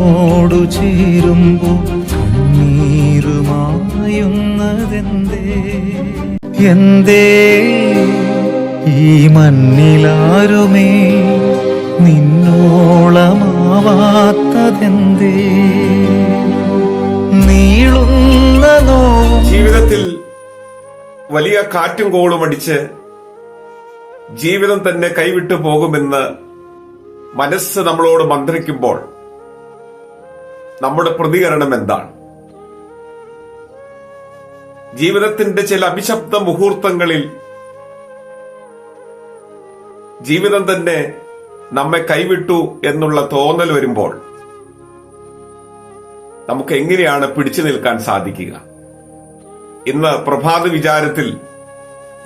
നിന്നോടു ചേരുമ്പോ കണ്ണീരുമായുന്നതെന്തേ? എന്തേ? ഈ മണ്ണിലാരുമേ? നിന്നോളമാവാത്തതെന്തേ? നീളുന്ന ജീവിതത്തിൽ വലിയ കാറ്റും കോളും അടിച്ച് ജീവിതം തന്നെ കൈവിട്ടു പോകുമെന്ന് മനസ്സ് നമ്മളോട് മന്ത്രിക്കുമ്പോൾ നമ്മുടെ പ്രതികരണം എന്താണ്? ജീവിതത്തിന്റെ ചില അഭിശബ്ദ മുഹൂർത്തങ്ങളിൽ ജീവിതം തന്നെ നമ്മെ കൈവിട്ടു എന്നുള്ള തോന്നൽ വരുമ്പോൾ നമുക്ക് എങ്ങനെയാണ് പിടിച്ചു നിൽക്കാൻ സാധിക്കുക? ഇന്ന് പ്രഭാത വിചാരത്തിൽ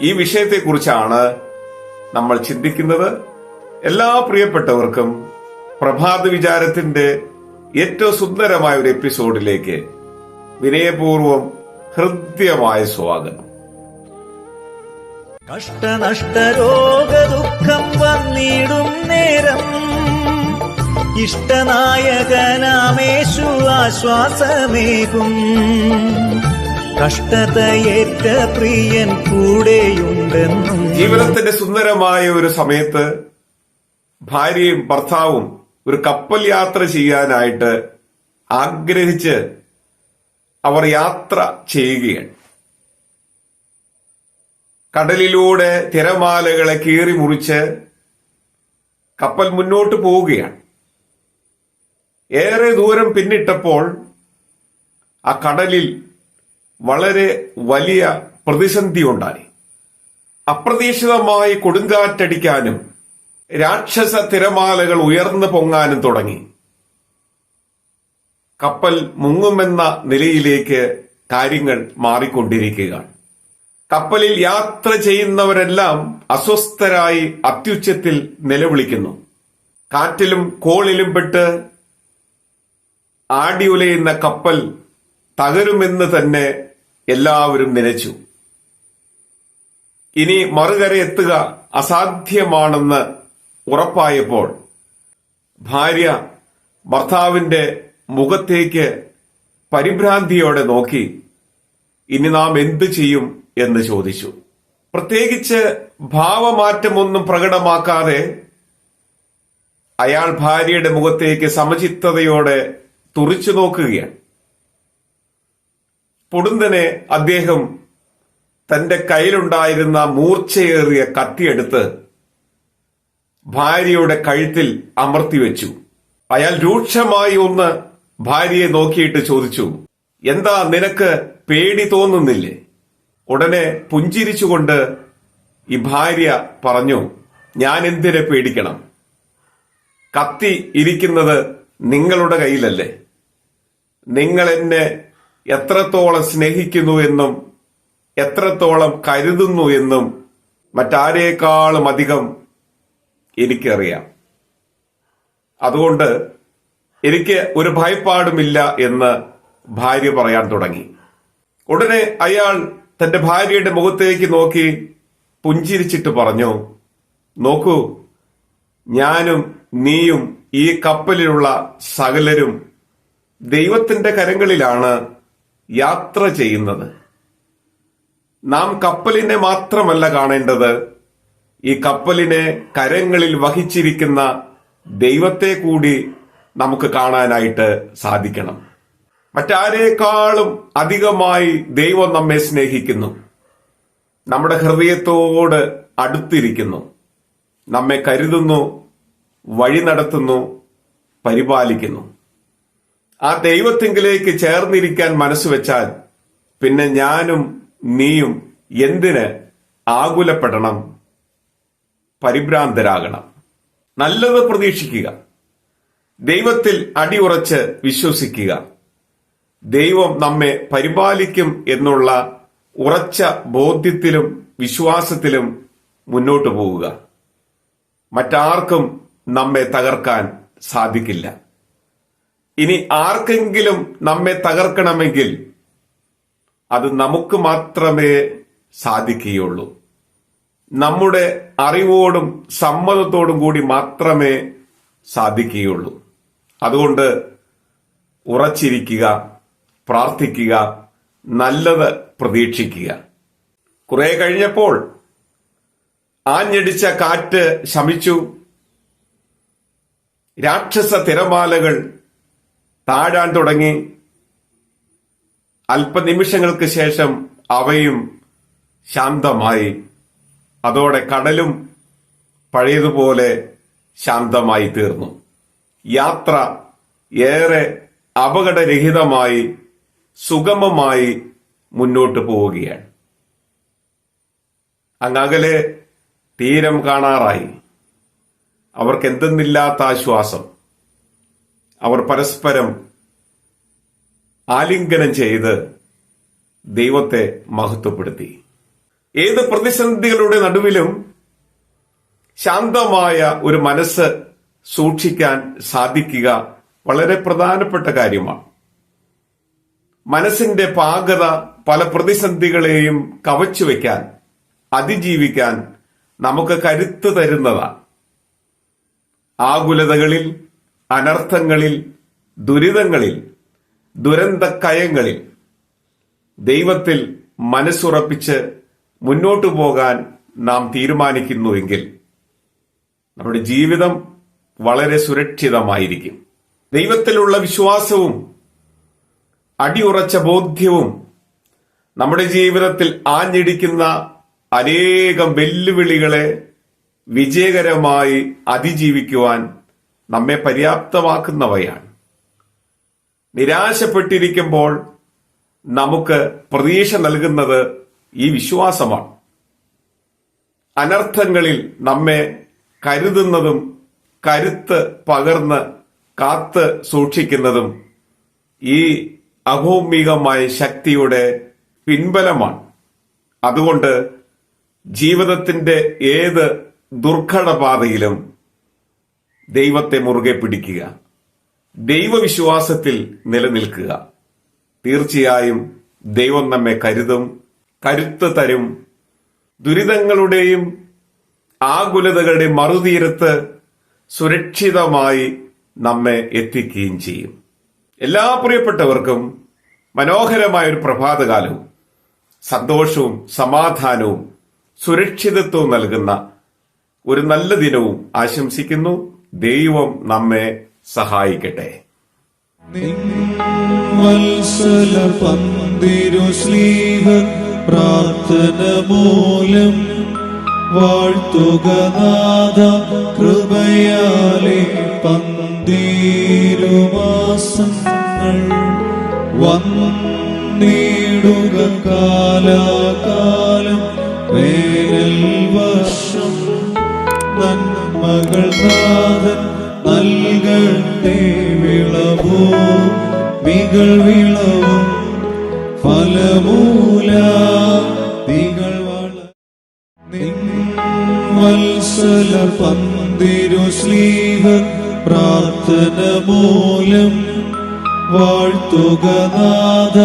ഈ വിഷയത്തെക്കുറിച്ചാണ് നമ്മൾ ചിന്തിക്കുന്നത്. എല്ലാ പ്രിയപ്പെട്ടവർക്കും പ്രഭാത വിചാരത്തിന്റെ ഏറ്റവും സുന്ദരമായ ഒരു എപ്പിസോഡിലേക്ക് വിനയപൂർവം ഹൃദ്യമായ സ്വാഗതം. കഷ്ടനഷ്ടരോഗ ദുഃഖം വന്നിടും നേരം. ഇഷ്ടനായകനാമേശു ആശ്വാസമേകും. കഷ്ടതയേറ്റ പ്രിയൻ കൂടെയുണ്ടെന്നും ജീവിതത്തിന്റെ സുന്ദരമായ ഒരു സമയത്ത് ഭാര്യയും ഭർത്താവും ഒരു കപ്പൽ യാത്ര ചെയ്യാനായിട്ട് ആഗ്രഹിച്ച് അവർ യാത്ര ചെയ്യുകയാണ്. കടലിലൂടെ തിരമാലകളെ കീറി മുറിച്ച് കപ്പൽ മുന്നോട്ട് പോവുകയാണ്. ഏറെ ദൂരം പിന്നിട്ടപ്പോൾ ആ കടലിൽ വളരെ വലിയ പ്രതിസന്ധി ഉണ്ടായി. അപ്രതീക്ഷിതമായി കൊടുങ്കാറ്റടിക്കാനും രാക്ഷസ തിരമാലകൾ ഉയർന്നു പൊങ്ങാനും തുടങ്ങി. കപ്പൽ മുങ്ങുമെന്ന നിലയിലേക്ക് കാര്യങ്ങൾ മാറിക്കൊണ്ടിരിക്കുകയാണ്. കപ്പലിൽ യാത്ര ചെയ്യുന്നവരെല്ലാം അസ്വസ്ഥരായി അത്യുച്ചത്തിൽ നിലവിളിക്കുന്നു. കാറ്റിലും കോളിലും പെട്ട് ആടിയുലയുന്ന കപ്പൽ തകരുമെന്ന് തന്നെ എല്ലാവരും നനച്ചു. ഇനി മറുകര എത്തുക അസാധ്യമാണെന്ന് ഉറപ്പായപ്പോൾ ഭാര്യ ഭർത്താവിന്റെ മുഖത്തേക്ക് പരിഭ്രാന്തിയോടെ നോക്കി ഇനി നാം എന്തു ചെയ്യും? എന്ന് ചോദിച്ചു. പ്രത്യേകിച്ച് ഭാവമാറ്റമൊന്നും പ്രകടമാക്കാതെ അയാൾ ഭാര്യയുടെ മുഖത്തേക്ക് സമചിത്തതയോടെ തുറിച്ചു നോക്കുകയാണ്. പൊടുന്നനെ അദ്ദേഹം തന്റെ കയ്യിലുണ്ടായിരുന്ന മൂർച്ചയേറിയ കത്തിയെടുത്ത് ഭാര്യയുടെ കഴുത്തിൽ അമർത്തി വെച്ചു. അയാൾ രൂക്ഷമായി ഒന്ന് ഭാര്യയെ നോക്കിയിട്ട് ചോദിച്ചു എന്താ നിനക്ക് പേടി തോന്നുന്നില്ലേ? ഉടനെ പുഞ്ചിരിച്ചുകൊണ്ട് ഈ ഭാര്യ പറഞ്ഞു ഞാൻ എന്തിനെ പേടിക്കണം? കത്തി ഇരിക്കുന്നത് നിങ്ങളുടെ കയ്യിലല്ലേ. നിങ്ങൾ എന്നെ എത്രത്തോളം സ്നേഹിക്കുന്നു എന്നും എത്രത്തോളം കരുതുന്നു എന്നും മറ്റാരേക്കാളും അധികം എനിക്കറിയാം. അതുകൊണ്ട് എനിക്ക് ഒരു ഭയപ്പാടുമില്ല എന്ന് ഭാര്യ പറയാൻ തുടങ്ങി. ഉടനെ അയാൾ തന്റെ ഭാര്യയുടെ മുഖത്തേക്ക് നോക്കി പുഞ്ചിരിച്ചിട്ട് പറഞ്ഞു നോക്കൂ ഞാനും നീയും ഈ കപ്പലിലുള്ള സകലരും ദൈവത്തിന്റെ കരങ്ങളിലാണ് യാത്ര ചെയ്യുന്നത്. നാം കപ്പലിനെ മാത്രമല്ല കാണേണ്ടത് ഈ കപ്പലിനെ കരങ്ങളിൽ വഹിച്ചിരിക്കുന്ന ദൈവത്തെ കൂടി നമുക്ക് കാണാനായിട്ട് സാധിക്കണം. മറ്റാരേക്കാളും അധികമായി ദൈവം നമ്മെ സ്നേഹിക്കുന്നു. നമ്മുടെ ഹൃദയത്തോട് അടുത്തിരിക്കുന്നു. നമ്മെ കരുതുന്നു വഴി നടത്തുന്നു പരിപാലിക്കുന്നു. ആ ദൈവത്തെങ്കിലേക്ക് ചേർന്നിരിക്കാൻ മനസ്സ് വെച്ചാൽ പിന്നെ ഞാനും നീയും എന്തിന് ആകുലപ്പെടണം? പരിഭ്രാന്തരാകണം. നല്ലത് പ്രതീക്ഷിക്കുക. ദൈവത്തിൽ അടിയുറച്ച് വിശ്വസിക്കുക. ദൈവം നമ്മെ പരിപാലിക്കും എന്നുള്ള ഉറച്ച ബോധ്യത്തിലും വിശ്വാസത്തിലും മുന്നോട്ടു പോവുക മറ്റാർക്കും നമ്മെ തകർക്കാൻ സാധിക്കില്ല. ഇനി ആർക്കെങ്കിലും നമ്മെ തകർക്കണമെങ്കിൽ അത് നമുക്ക് മാത്രമേ സാധിക്കുകയുള്ളൂ. നമ്മുടെ അറിവോടും സമ്മതത്തോടും കൂടി മാത്രമേ സാധിക്കുകയുള്ളൂ. അതുകൊണ്ട് ഉറച്ചിരിക്കുക പ്രാർത്ഥിക്കുക നല്ലത് പ്രതീക്ഷിക്കുക. കുറെ കഴിഞ്ഞപ്പോൾ ആഞ്ഞടിച്ച കാറ്റ് ശമിച്ചു. രാക്ഷസ തിരമാലകൾ താഴാൻ തുടങ്ങി. അല്പനിമിഷങ്ങൾക്ക് ശേഷം അവയും ശാന്തമായി അതോടെ കടലും പഴയതുപോലെ ശാന്തമായി തീർന്നു. യാത്ര ഏറെ അപകടരഹിതമായി സുഗമമായി മുന്നോട്ട് പോവുകയാണ്. അങ്ങകലെ തീരം കാണാറായി. അവർക്ക് എന്തെന്നില്ലാത്ത ആശ്വാസം. അവർ പരസ്പരം ആലിംഗനം ചെയ്ത് ദൈവത്തെ മഹത്വപ്പെടുത്തി. ഏത് പ്രതിസന്ധികളുടെ നടുവിലും ശാന്തമായ ഒരു മനസ്സ് സൂക്ഷിക്കാൻ സാധിക്കുക വളരെ പ്രധാനപ്പെട്ട കാര്യമാണ്. മനസ്സിന്റെ പാകത പല പ്രതിസന്ധികളെയും കവച്ചു വയ്ക്കാൻ അതിജീവിക്കാൻ നമുക്ക് കരുത്ത് തരുന്നതാണ്. ആകുലതകളിൽ അനർത്ഥങ്ങളിൽ ദുരിതങ്ങളിൽ ദുരന്തക്കയങ്ങളിൽ ദൈവത്തിൽ മനസ്സുറപ്പിച്ച് മുന്നോട്ടു പോകാൻ നാം തീരുമാനിക്കുന്നുവെങ്കിൽ നമ്മുടെ ജീവിതം വളരെ സുരക്ഷിതമായിരിക്കും. ദൈവത്തിലുള്ള വിശ്വാസവും അടിയുറച്ച ബോധ്യവും നമ്മുടെ ജീവിതത്തിൽ ആഞ്ഞിടിക്കുന്ന അനേകം വെല്ലുവിളികളെ വിജയകരമായി അതിജീവിക്കുവാൻ നമ്മെ പര്യാപ്തമാക്കുന്നവയാണ്. നിരാശപ്പെട്ടിരിക്കുമ്പോൾ നമുക്ക് പ്രതീക്ഷ നൽകുന്നത് ഈ വിശ്വാസമാണ്. അനർത്ഥങ്ങളിൽ നമ്മെ കരുതുന്നതും കരുത്ത് പകർന്ന് കാത്ത് സൂക്ഷിക്കുന്നതും ഈ അഭൗമികമായ ശക്തിയുടെ പിൻബലമാണ്. അതുകൊണ്ട് ജീവിതത്തിന്റെ ഏത് ദുർഘടപാതയിലും ദൈവത്തെ മുറുകെ പിടിക്കുക. ദൈവവിശ്വാസത്തിൽ നിലനിൽക്കുക. തീർച്ചയായും ദൈവം നമ്മെ കരുതും കരുത്ത് തരും. ദുരിതങ്ങളുടെയും ആകുലതകളുടെ മറുതീരത്ത് സുരക്ഷിതമായി നമ്മെ എത്തിക്കുകയും ചെയ്യും. എല്ലാ പ്രിയപ്പെട്ടവർക്കും മനോഹരമായ ഒരു പ്രഭാതകാലവും സന്തോഷവും സമാധാനവും സുരക്ഷിതത്വവും നൽകുന്ന ഒരു നല്ല ദിനവും ആശംസിക്കുന്നു. ദൈവം നമ്മെ സഹായിക്കട്ടെ. വത്സല പന്തിരു സ്ലീഹ പ്രാർത്ഥന മൂലം വാഴ്ത്തുക നാഥ കൃപയാലെ പന്തിരുമാസങ്ങൾ വന്നിടുക കാലാകാലം വേനൽ വർഷം. നന്മകൾ നാഥൻ നൽകട്ടെ വിളവോ മികൾ വിളവും പന്തിരു സ്ലീഹ പ്രാർത്ഥന മൂലം വാഴ്ത്തുക നാഥ.